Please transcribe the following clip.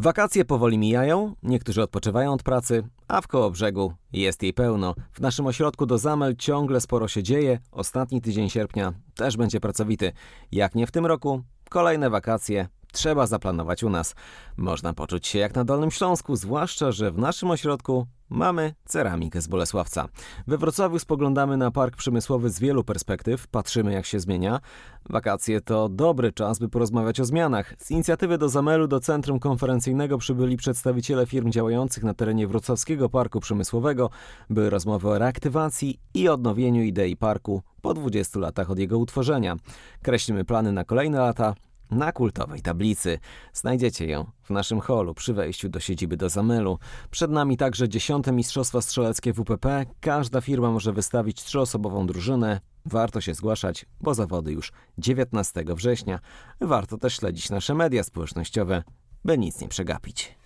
Wakacje powoli mijają, niektórzy odpoczywają od pracy, a w koło brzegu jest jej pełno. W naszym ośrodku do Zamel ciągle sporo się dzieje. Ostatni tydzień sierpnia też będzie pracowity. Jak nie w tym roku, kolejne wakacje trzeba zaplanować u nas. Można poczuć się jak na Dolnym Śląsku, zwłaszcza, że w naszym ośrodku mamy ceramikę z Bolesławca. We Wrocławiu spoglądamy na park przemysłowy z wielu perspektyw, patrzymy jak się zmienia. Wakacje to dobry czas, by porozmawiać o zmianach. Z inicjatywy do Zamelu do Centrum Konferencyjnego przybyli przedstawiciele firm działających na terenie Wrocławskiego Parku Przemysłowego, by rozmowy o reaktywacji i odnowieniu idei parku po 20 latach od jego utworzenia. Kreślimy plany na kolejne lata, na kultowej tablicy. Znajdziecie ją w naszym holu przy wejściu do siedziby do Zamelu. Przed nami także dziesiąte Mistrzostwa Strzeleckie WPP. Każda firma może wystawić trzyosobową drużynę. Warto się zgłaszać, bo zawody już 19 września. Warto też śledzić nasze media społecznościowe, by nic nie przegapić.